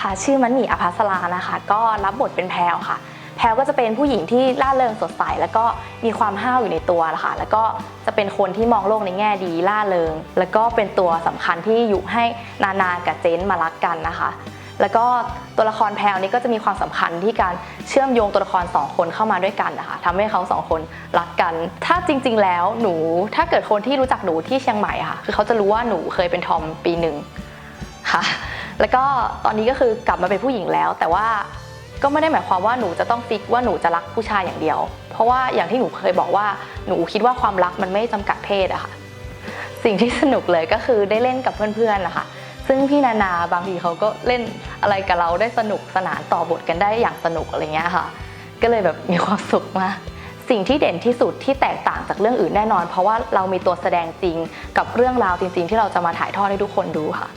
ค่ะชื่อมันหมีอภัสรานะคะ ก็รับบทเป็นแพลวค่ะ แพลวก็จะเป็นผู้หญิงที่ร่าเริงสดใส แล้วก็มีความห้าวอยู่ในตัวละค่ะ แล้วก็จะเป็นคนที่มองโลกในแง่ดีร่าเริง แล้วก็เป็นตัวสำคัญที่อยู่ให้นานากับเจนมารักกันนะคะ แล้วก็ตัวละครแพลวนี้ก็จะมีความสำคัญที่การเชื่อมโยงตัวละครสองคนเข้ามาด้วยกันนะคะทำให้เขาสองคนรักกัน ถ้าจริง ๆ แล้วหนูถ้าเกิดคนที่รู้จักหนูที่เชียงใหม่ค่ะ คือเขาจะรู้ว่าหนูเคยเป็นทอมปีหนึ่งค่ะ แล้วก็ตอนนี้ก็คือกลับมาเป็นผู้หญิงแล้ว แต่ว่าก็ไม่ได้หมายความว่าหนูจะต้องฟิกว่าหนูจะรักผู้ชายอย่างเดียว เพราะว่าอย่างที่หนูเคยบอกว่าหนูคิดว่าความรักมันไม่จำกัดเพศอะค่ะ สิ่งที่สนุกเลยก็คือได้เล่นกับเพื่อนๆนะคะซึ่งพี่นานาบางทีเขาก็เล่นอะไรกับเราได้สนุกสนานต่อบทกันได้อย่างสนุกอะไรเงี้ยค่ะ ก็เลยแบบมีความสุขมากสิ่งที่เด่นที่สุดที่แตกต่างจากเรื่องอื่นแน่นอน เพราะว่าเรามีตัวแสดงจริงกับเรื่องราวจริง ๆ ที่เราจะมาถ่ายทอดให้ทุกคนดูค่ะ